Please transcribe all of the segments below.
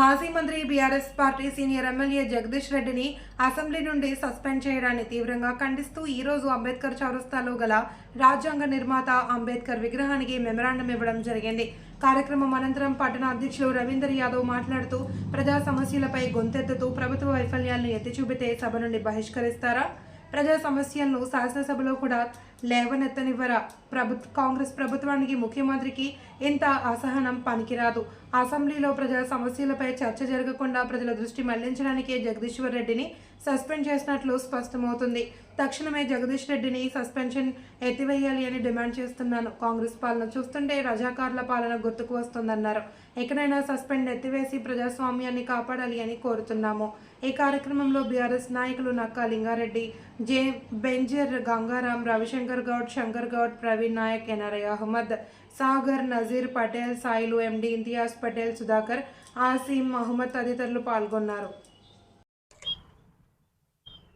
మాజీ మంత్రి BRS party senior MLA Jagadish రెడ్డిని అసెంబ్లీ నుండి సస్పెండ్ చేయడాన్ని తీవ్రంగా ఖండిస్తూ ఈరోజు అంబేద్కర్ చౌరస్తాలో గల రాజ్యాంగ నిర్మాత అంబేద్కర్ విగ్రహానికి మెమరాండం ఇవ్వడం జరిగింది. కార్యక్రమం అనంతరం పట్టణ అధ్యక్షులు రవీందర్ యాదవ్ మాట్లాడుతూ ప్రజా సమస్యలపై గొంతెత్తుతూ ప్రభుత్వ వైఫల్యాలను ఎత్తి చూపితే సభ నుండి బహిష్కరిస్తారా ప్రజా సమస్యలను శాసనసభలో కూడా లేవనెత్తనివ్వరా? ప్రభుత్వ కాంగ్రెస్ ప్రభుత్వానికి ముఖ్యమంత్రికి ఇంత అసహనం పనికిరాదు. అసెంబ్లీలో ప్రజా సమస్యలపై చర్చ జరగకుండా ప్రజల దృష్టి మళ్ళించడానికే జగదీశ్వర్ రెడ్డిని సస్పెండ్ చేసినట్లు స్పష్టమవుతుంది. తక్షణమే జగదీష్ రెడ్డిని సస్పెన్షన్ ఎత్తివేయాలి అని డిమాండ్ చేస్తున్నాను. కాంగ్రెస్ పాలన చూస్తుంటే రజాకార్ల పాలన గుర్తుకు వస్తుందన్నారు. ఎక్కడైనా సస్పెండ్ ఎత్తివేసి ప్రజాస్వామ్యాన్ని కాపాడాలి అని కోరుతున్నాము. ఈ కార్యక్రమంలో బీఆర్ఎస్ నాయకులు Nakka Lingareddy J. Benjar Gangaram Ravishankar Goud Shankar Goud Praveen Nayak NRI Ahmed Sagar Nazir Patel Sailu MD Imtiaz Patel Sudhakar Asim Mohammed తదితరులు పాల్గొన్నారు.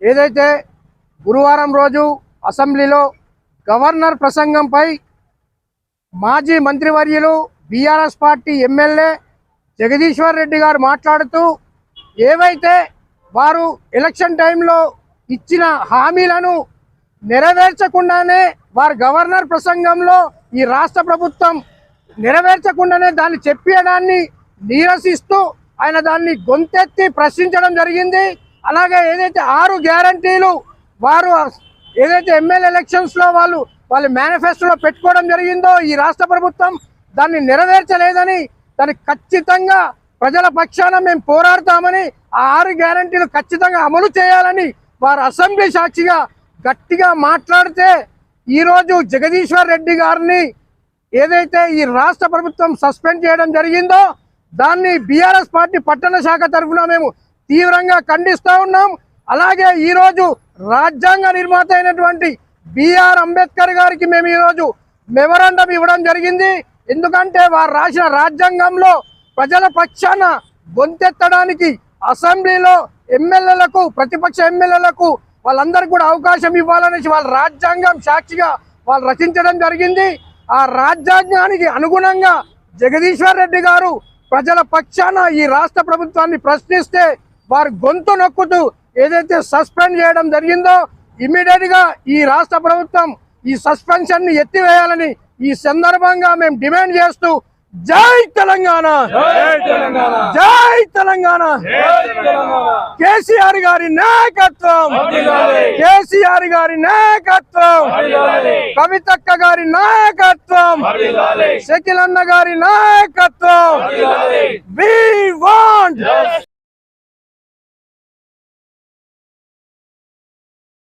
ఏదైతే గురువారం రోజు అసెంబ్లీలో గవర్నర్ ప్రసంగంపై మాజీ మంత్రివర్యులు BRS party MLA Jagadishwar Reddy garu మాట్లాడుతూ ఏవైతే వారు ఎలక్షన్ టైంలో ఇచ్చిన హామీలను నెరవేర్చకుండానే వారు గవర్నర్ ప్రసంగంలో ఈ రాష్ట్ర ప్రభుత్వం నెరవేర్చకుండానే దాన్ని చెప్పేయడాన్ని నీరసిస్తూ ఆయన దాన్ని గొంతెత్తి ప్రశ్నించడం జరిగింది. అలాగే ఏదైతే ఆరు గ్యారంటీలు వారు ఏదైతే ఎమ్మెల్యే ఎలక్షన్స్లో వాళ్ళు వాళ్ళ మేనిఫెస్టోలో పెట్టుకోవడం జరిగిందో ఈ రాష్ట్ర ప్రభుత్వం దాన్ని నెరవేర్చలేదని దాన్ని ఖచ్చితంగా ప్రజల పక్షాన మేము పోరాడతామని ఆ ఆరు గ్యారంటీలు ఖచ్చితంగా అమలు చేయాలని వారు అసెంబ్లీ సాక్షిగా గట్టిగా మాట్లాడితే ఈరోజు జగదీశ్వర్ రెడ్డి గారిని ఏదైతే ఈ రాష్ట్ర ప్రభుత్వం సస్పెండ్ చేయడం జరిగిందో దాన్ని బీఆర్ఎస్ పార్టీ పట్టణ శాఖ తరఫున మేము తీవ్రంగా ఖండిస్తూ ఉన్నాం. అలాగే ఈరోజు రాజ్యాంగ నిర్మాత అయినటువంటి బిఆర్ అంబేద్కర్ గారికి మేము ఈరోజు మెమరాండం ఇవ్వడం జరిగింది. ఎందుకంటే వారు రాసిన రాజ్యాంగంలో ప్రజల పక్షాన గొంతెత్తడానికి అసెంబ్లీలో ఎమ్మెల్యేలకు ప్రతిపక్ష ఎమ్మెల్యేలకు వాళ్ళందరికీ కూడా అవకాశం ఇవ్వాలనేసి వాళ్ళ రాజ్యాంగం సాక్షిగా వాళ్ళు రచించడం జరిగింది. ఆ రాజ్యాంగానికి అనుగుణంగా జగదీశ్వర్ రెడ్డి గారు ప్రజల పక్షాన ఈ రాష్ట్ర ప్రభుత్వాన్ని ప్రశ్నిస్తే వారు గొంతు నొక్కుతూ ఏదైతే సస్పెండ్ చేయడం జరిగిందో ఇమీడియట్గా ఈ రాష్ట్ర ప్రభుత్వం ఈ సస్పెన్షన్ని ఎత్తివేయాలని ఈ సందర్భంగా మేము డిమాండ్ చేస్తూ జై తెలంగాణ. జై తెలంగాణ. కేసీఆర్ గారి నాయకత్వం. కేసీఆర్ గారి నాయకత్వం. కవితక్క గారి నాయకత్వం. షకిల్ అన్న గారి నాయకత్వం. వి